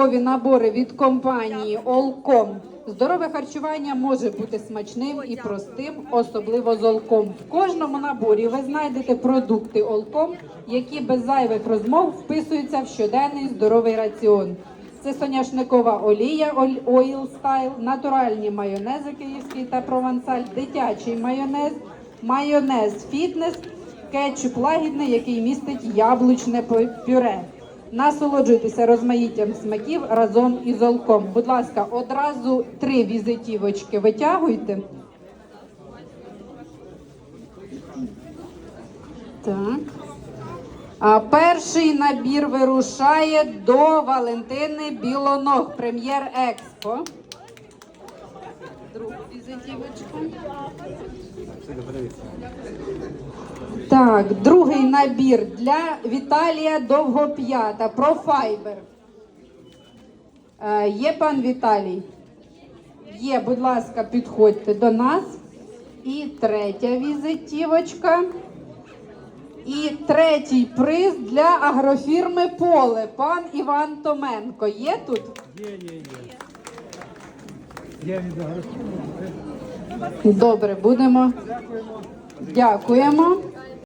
смакові набори від компанії Олком. Здорове харчування може бути смачним і простим, особливо з Олком. В кожному наборі ви знайдете продукти Олком, які без зайвих розмов вписуються в щоденний здоровий раціон. Це соняшникова олія Oil Style, натуральні майонези київський та провансаль, дитячий майонез, майонез фітнес, кетчуп лагідний, який містить яблучне пюре. Насолоджуйтеся розмаїттям смаків разом із олком. Будь ласка, одразу три візитівочки витягуйте. Так. А перший набір вирушає до Валентини Білоног, прем'єр Експо. Другу візитівочку. Так, другий набір для Віталія Довгоп'ята про файбер. Е, є пан Віталій? Є, будь ласка, підходьте до нас. І третя візитівочка. І третій приз для агрофірми Поле. Пан Іван Томенко. Є тут? Є, є, є. Я від агросфірми. Добре, будемо. Дякуємо.